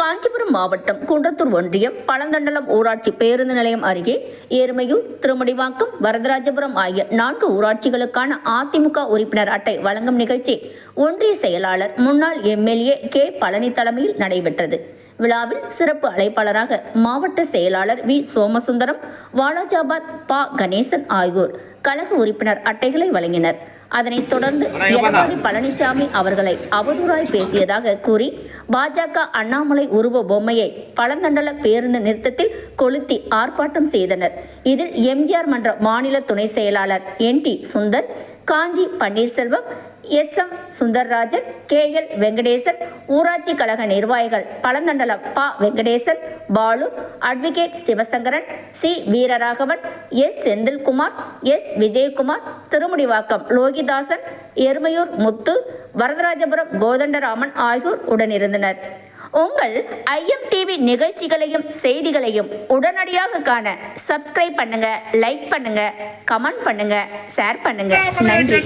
காஞ்சிபுரம் மாவட்டம் குன்றத்தூர் ஒன்றியம் பழந்தண்டலம் ஊராட்சி பேருந்து நிலையம் அருகே ஏர்மையூர் திருமடிவாக்கம் வரதராஜபுரம் ஆகிய நான்கு ஊராட்சிகளுக்கான அதிமுக உறுப்பினர் அட்டை வழங்கும் நிகழ்ச்சி ஒன்றிய செயலாளர் முன்னாள் எம்எல்ஏ கே பழனி தலைமையில் நடைபெற்றது. விழாவில் சிறப்பு அழைப்பாளராக மாவட்ட செயலாளர் வி. சோமசுந்தரம் வாலாஜாபாத் பா. கணேசன் ஆகியோர் கழக உறுப்பினர் அட்டைகளை வழங்கினர். அதனைத் தொடர்ந்து எடப்பாடி பழனிசாமி அவர்களை அவதூறாய் பேசியதாக கூறி பாஜக அண்ணாமலை உருவ பொம்மையை பழந்தண்டல பேருந்து நிறுத்தத்தில் கொளுத்தி ஆர்ப்பாட்டம் செய்தனர். இதில் எம்ஜிஆர் மன்ற மாநில துணை செயலாளர் N. T Sundar Kanchi Panneerselvam S M Sundararajan K L Venkatesan ஊராட்சி கழக நிர்வாகிகள் பழந்தண்டலம் ப. Venkatesan Balu advocate Sivasankaran C. Veeraraghavan S. Senthilkumar S. Vijayakumar Thirumudivakkam Lohithadasan Erumaiyur Muthu Varadharajapuram Kothandaraman ஆகியோர் உடனிருந்தனர். உங்கள் ஐஎம் டிவி நிகழ்ச்சிகளையும் செய்திகளையும் உடனடியாக காண சப்ஸ்கிரைப் பண்ணுங்க லைக் பண்ணுங்க கமெண்ட் பண்ணுங்க ஷேர் பண்ணுங்க நன்றி